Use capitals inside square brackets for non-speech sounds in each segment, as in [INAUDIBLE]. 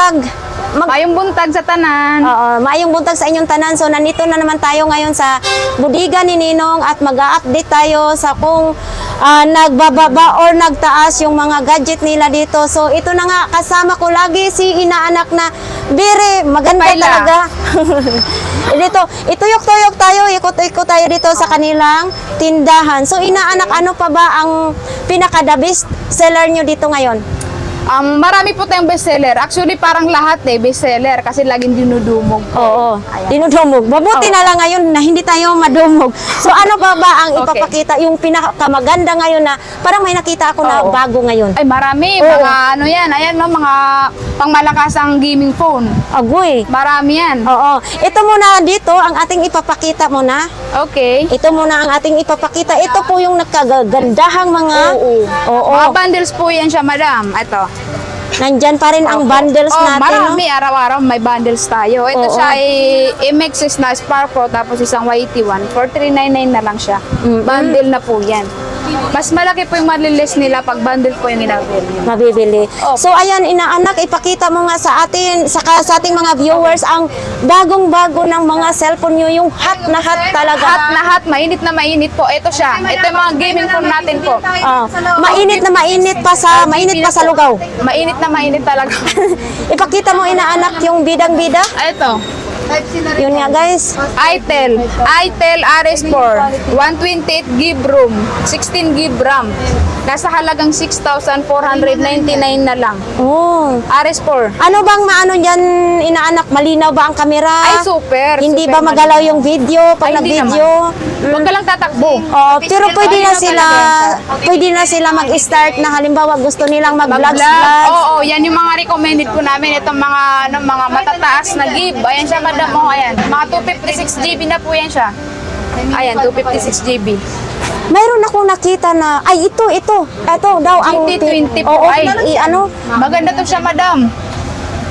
buntag. Mag Mayong buntag sa tanan. Oo, maayong buntag sa inyong tanan. So, nandito na naman tayo ngayon sa budiga ni Ninong at mag-update tayo sa kung ah, nagbababa or nagtaas yung mga gadget nila dito. So, ito na nga, kasama ko lagi si inaanak na Bire, maganda Paila. talaga. [LAUGHS] dito, ituyok-tuyok tayo, ikot-ikot tayo dito sa kanilang tindahan. So, inaanak, ano pa ba ang pinaka-the best seller nyo dito ngayon? Um, marami po tayong bestseller. Actually, parang lahat eh, bestseller kasi laging dinudumog. Oo, Ayan. dinudumog. Mabuti Oo. na lang ngayon na hindi tayo madumog. So ano ba ba ang Okay. ipapakita, yung pinakamaganda ngayon na parang may nakita ako na Oo. bago ngayon? Ay, marami. Oo. Mga ano yan, ayan no, mga pangmalakasang gaming phone. Agoy. Marami yan. Oo. Ito muna dito, ang ating ipapakita muna. Okay. Ito muna ang ating ipapakita. Ito po yung nagkagandahang mga... Oo. Oo. Mga bundles po yan siya, madam. Ito. Nandyan pa rin ang bundles oh, natin. no? marami. Araw-araw may bundles tayo. Ito Oo. siya ay MXS na Spark Pro tapos isang YT1. 4399 na lang siya. Mm-mm. Bundle na po yan. Mas malaki po yung malilis nila pag bundle po yung ginagawa mabibili. Opo. So ayan inaanak ipakita mo nga sa atin sa, sa ating mga viewers ang bagong-bago ng mga cellphone nyo yung hot na hot talaga. Hot na hot, mainit na mainit po. Ito siya. Ito yung mga gaming phone natin po. Ah, mainit na mainit pa sa mainit pa sa lugaw. Mainit na mainit talaga. [LAUGHS] Ipakita mo inaanak yung bidang-bida. Ito. Yun nga guys. itel. itel RS4. 128 gig room. 16 gig RAM. Nasa halagang 6,499 na lang. Oh. RS4. Ano bang maano diyan inaanak malinaw ba ang kamera? Ay, super. Hindi super ba magalaw yung video pag Ay, nag-video? Huwag ka lang tatakbo. Oh, pero pwede na Malinaw sila pwede na sila mag-start na halimbawa gusto nilang Mag-vlog. Oo, yan yung mga recommended po namin. Itong mga, ano, mga matataas na gig. Ayan siya, madam. Oh, ayan. Mga 256 GB na po yan siya. Ayan, 256 GB. Mayroon akong nakita na, ay ito, ito, ito daw ang... 2020 po. Oo, Ay. i, ano, Maganda to siya, madam.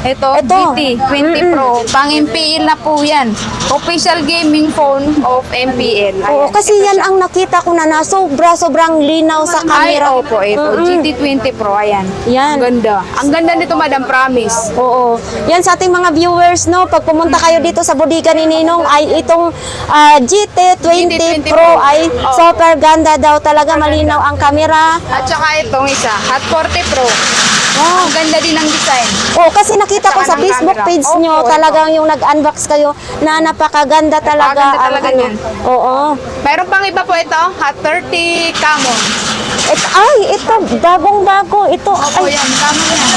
Ito, Ito. GT 20 Pro. Pang MPL na po yan. Official gaming phone of MPL. oo, Ayan. kasi yan ang nakita ko na na sobra, sobrang linaw sa Ay, camera. opo, ito. Mm-mm. GT20 Pro, ayan. Yan. Ang ganda. Ang ganda nito, madam, promise. Oo. Yan sa ating mga viewers, no, pag pumunta kayo dito sa bodega ni Ninong, ay itong ah, GT20 GT20 Pro Pro. ay Oo. super ganda daw. Talaga malinaw ang camera. At saka itong isa, Hot 40 Pro. Wow. Ang ganda din ng design. Oh, kasi nakita ko Saka sa Facebook camera. page Opo, nyo, ito. talagang yung nag-unbox kayo na napakaganda talaga. Napakaganda ang talaga ano. yan. Oo. Meron pang iba po ito, Hot 30 Camon. Et, ay, ito, bagong-bago. Ito, Opo, ay, yan, Camon yan.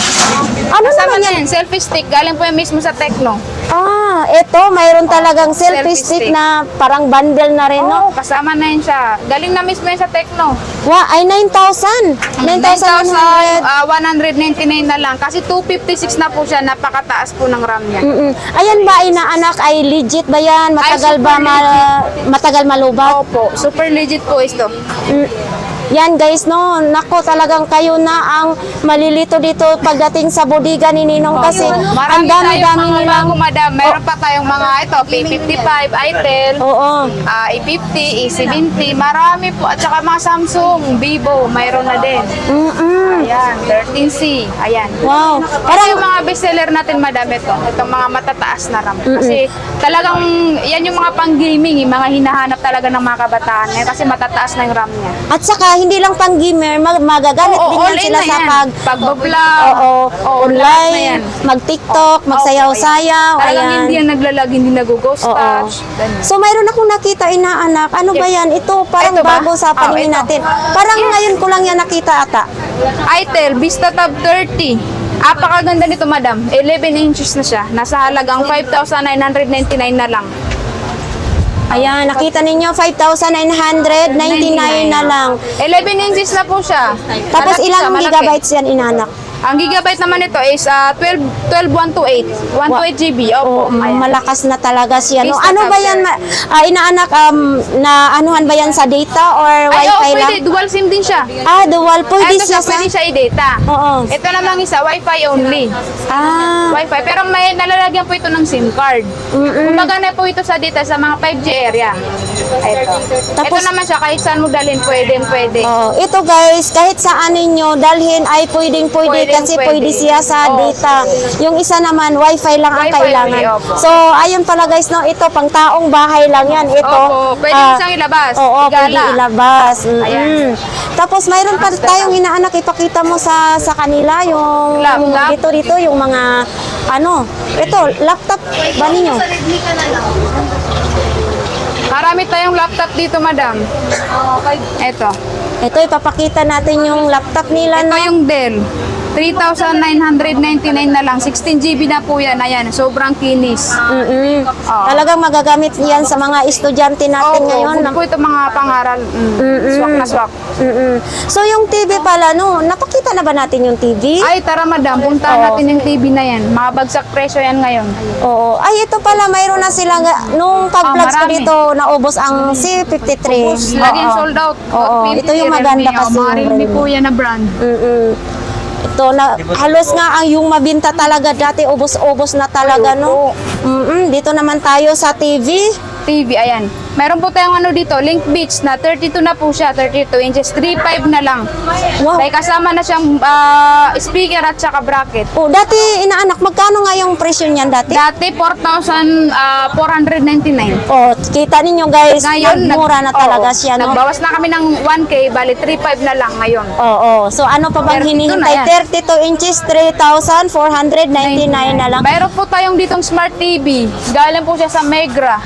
ano Kasama naman na yan? yan, selfie stick. Galing po yan mismo sa Tecno. Ah, ito, mayroon talagang selfie, selfie stick, stick. na parang bundle na rin, no? Oo, kasama na yan siya. Galing na mismo yan sa Tecno. Wa, ay 9,000. 9,100. 9,199 na lang. Kasi 256 na po siya. Napakataas po ng RAM niya. Mm-mm. Ayan ba, inaanak, ay legit ba yan? Matagal super ba ma- matagal malubat? Opo, super legit po ito. Mm. Yan guys, no, nako talagang kayo na ang malilito dito pagdating sa bodega ni Ninong kasi ang dami-dami mga nilang... bago, madam. Meron pa tayong mga ito, P55, itel, Oo. ah, E50, E70, marami po. At saka mga Samsung, Vivo, mayroon na din. Mm-mm. Ayan, 13C. Ayan. Wow. Pero Parang yung mga bestseller natin, madam, ito. Itong mga matataas na RAM. Kasi talagang, yan yung mga pang-gaming, yung mga hinahanap talaga ng mga kabataan ngayon. Kasi matataas na yung RAM niya. at saka hindi lang pang gamer, mag magagamit din yan sila sa pag Pagbablog. Oo, online, mag-TikTok, magsayaw-sayaw, Talagang ayan. hindi yan naglalag, hindi nag-ghost Oo. touch. So mayroon akong nakita inaanak. Ano ba yan? Ito parang Ito ba? bago sa Oh, paningin ito. natin. Parang ngayon ko lang yan nakita ata. Itel Vista Tab 30. Apakaganda nito, madam. 11 inches na siya. Nasa halagang 5,999 na lang. Ayan, nakita ninyo 5,999 na lang. 11 inches na po siya. Tapos Malaki ilang siya, malaki. gigabytes yan inanak? Ang gigabyte naman nito is ah, 12 12128. 128 GB. Oh, Opo. Ayan. malakas na talaga siya. No? Ano ba yan? ma- ah, inaanak, um, na anuhan ba yan sa data or Ay, wifi. Dual SIM din siya. Ah, dual. Pwede Ito siya siya, sa... pwede siya i-data. Oo. Ito namang isa, Wi-Fi only. Ah, Wi-Fi. Pero may nalalagyan po ito ng SIM card. Mm-mm. Kumbaga na po ito sa data sa mga 5G area. Ito. Tapos- Ito naman siya, kahit saan mo dalhin, pwede, pwede. Oh, ito guys, kahit saan ninyo dalhin ay pwedeng pwede Pwedeng kasi pwede. pwede siya sa Oh. data. Yung isa naman, wifi lang ang Wifi kailangan. opo. So, ayun pala guys, no, ito pang taong bahay lang yan. Ito. Opo, pwede ah, siyang ilabas. Oo, pwede Igala. ilabas. Mm-mm. Ayan. Tapos mayroon pa tayong inaanak, ipakita mo sa sa kanila yung, yung lap- dito dito yung mga ano, ito, laptop ba ninyo? Marami tayong laptop dito, madam. Ito. Ito, ipapakita natin yung laptop nila, Ito no? yung Dell. 3,999 na lang. 16 GB na po yan. Ayan, sobrang kinis. Mm-mm. Oo. Talagang magagamit yan sa mga estudyante natin Oo, ngayon. good po ito mga pangaral. Mm. Mm-mm. Swak na swak. Mm-mm. So yung TV pala, no, napakita na ba natin yung TV? Ay, tara madam, puntahan Oo. natin yung TV na yan. Mabagsak presyo yan ngayon. Oo. Ay, ito pala, mayroon na sila, nga- nung pag-vlogs ko Ah, marami. dito, naubos ang C53. Laging Oo. sold out. Oo, Note 50, ito yung maganda kasi. Oh, yung Realme. po yan na brand. Mm-mm. Ito na, halos nga ang yung mabinta talaga dati, ubos-ubos na talaga, no? Mm-mm. Dito naman tayo sa TV. TV, ayan. Meron po tayong ano dito, Link Beach na 32 na po siya, 32 inches, 3.5 na lang. Wow. May kasama na siyang ah, speaker at saka bracket. Oh, dati, inaanak, magkano nga yung presyo niyan dati? Dati ah, 4,499. Oh, kita ninyo guys, Ngayon, mura na nag- talaga oo, siya, no? Nagbawas na kami ng 1K, bali 3.5 na lang ngayon. Oo. So ano pa bang 32 na hinihintay? yan. 32 inches, 3,499 na lang. Mayroon po tayong ditong smart TV. Galing po siya sa Megra.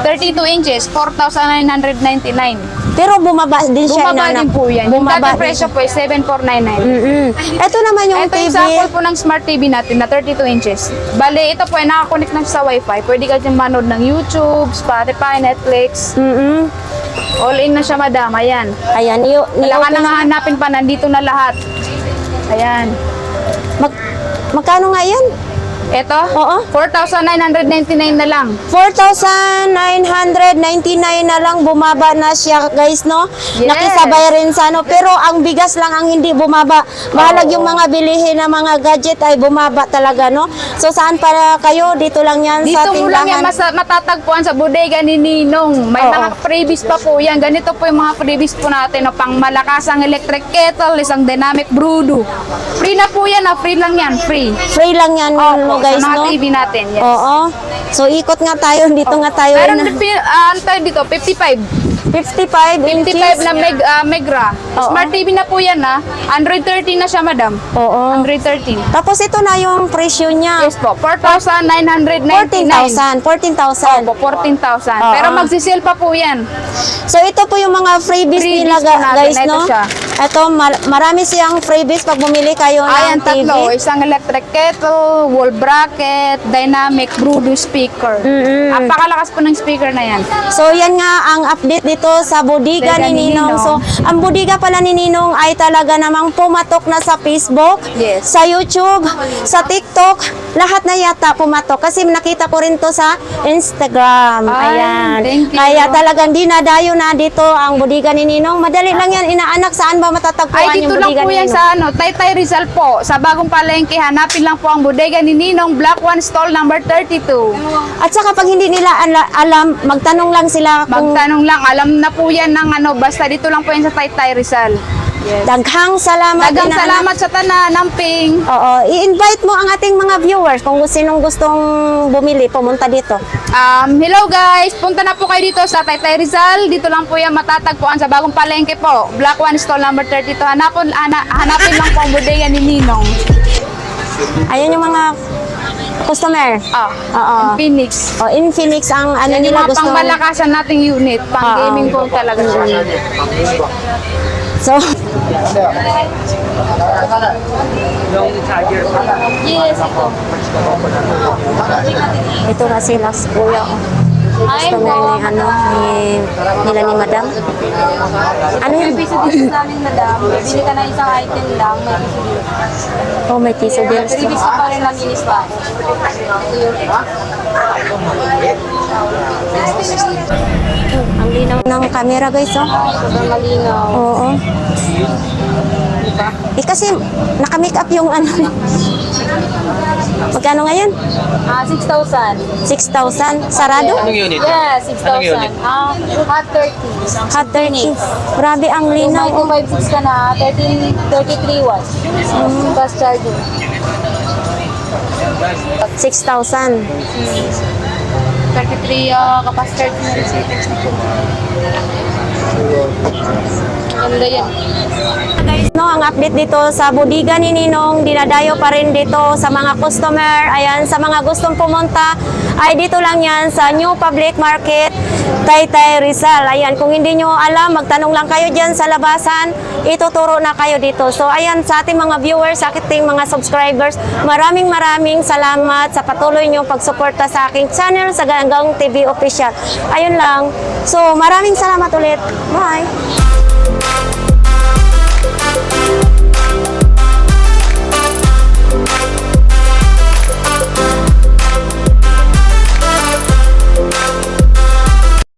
32 inches, 4,999. Pero bumaba din siya Bumaba din po yan. Yung din presyo po ay 7,499. Mm-mm. Ito naman yung Ito yung TV. sample po ng smart TV natin na 32 inches. Bale, ito po ay nakakonect na siya sa wifi. Pwede ka dyan manood ng YouTube, Spotify, Netflix. Mm-mm. All in na siya, madam. Ayan. Ayan, iyo, Wala ka nang na. hahanapin pa, nandito na lahat. Ayan. Mag, magkano nga yan? Ito? Oo. 4,999 na lang. 4,999 na lang bumaba na siya guys no Yes. nakisabay rin sa ano pero ang bigas lang ang hindi bumaba bahalag yung mga bilihin na mga gadget ay bumaba talaga no so saan para kayo dito lang yan Dito sa mo lang yan tindahan masa- matatagpuan sa bodega ni Ninong. May Oo. mga freebies pa po yan. Ganito po yung mga freebies po natin. No? Pang malakasang electric kettle, isang dynamic brudo. Free na po yan. Ah. Free lang yan. Free. free lang yan Opo, guys sa mga no TV natin. Yes. oo so ikot nga tayo dito nga tayo Meron na- ah, ano tayo dito? 55. 55 inches 55 na meg, ah, Megra. Oo. Smart TV na po yan na. Android 13 na siya, madam. oo Android 13. tapos ito na yung presyo niya Yes po. 4,999. 14,000 14,000 Opo, 14,000. Oo. Pero magsisale pa po yan. So ito po yung mga freebies, Freebies nila po natin. guys Ito no. siya. Ito mar- marami siyang freebies pag bumili kayo ng Ayan, TV. tatlo. Isang electric kettle, wall bracket, dynamic, Brudo speaker. Mm-mm. Napakalakas po ng speaker na yan. So yan nga ang update dito sa bodega Bodega ni ni Ninong. Ninong. So ang bodega pala ni Ninong ay talaga namang pumatok na sa Facebook, Yes. sa YouTube, sa TikTok, lahat na yata pumatok kasi nakita ko rin to sa Instagram. Ay, Ayan. Kaya talagang dinadayo na dito ang bodega ni Ninong. Madali lang yan inaanak saan ba matatagpuan Ay, yung dito lang bodega po ni yan Ninong? sa ano, Taytay Rizal po. Sa bagong palengke, hanapin lang po ang bodega ni Ninong Black One Stall number 32. At saka pag hindi nila ala- alam, magtanong lang sila kung Magtanong lang, alam na po yan ng ano, basta dito lang po yan sa Taytay Rizal. Yes. daghang salamat. Inaanak. salamat sa tanan, Namping. Oo, i-invite mo ang ating mga viewers kung sinong gustong bumili, pumunta dito. Um, hello guys, punta na po kayo dito sa Taytay Rizal. Dito lang po yan matatagpuan sa bagong palengke po. Black One Stall number 32. Hanapin, hana, hanapin lang po ang bodega ni Ninong. Ayun yung mga customer. Ah, Oo. Phoenix. O, in Phoenix ang ano Yan yung nila mga gusto. pangmalakasan nating unit. Pang Oo. gaming po talaga siya. So, Yes, ito. ito nga sila kuya. oh. Customer ni ano, ni, nila ni madam. Ano yun? piso dito sa amin, madam. Bili ka na isang item lang, may piso dito. Oh, may piso bills. Three piso pa rin lang minis pa. Ang linaw ng camera guys, oh. Sobrang malinaw. Oo. Eh kasi nakamake up yung ano. Magkano ngayon? Ah, 6,000. 6,000. Sarado? Anong unit? Yeah, Anong unit? 6,000. Ah, hot 30. Hot 30. Grabe ang Kung linaw. may 256 ka na, 13, 33 watts. Fast charging. 6,000. 33 uh, capacitor Maganda yan. Guys, no, ang update dito sa bodega ni Ninong, dinadayo pa rin dito sa mga customer. Ayan, sa mga gustong pumunta, ay dito lang yan sa New Public Market, Taytay Rizal. Ayan, kung hindi nyo alam, magtanong lang kayo dyan sa labasan, ituturo na kayo dito. So, ayan, sa ating mga viewers, sa ating mga subscribers, maraming maraming salamat sa patuloy nyo pagsuporta sa aking channel sa Ganggang TV Official. Ayun lang. So, maraming salamat ulit. Bye!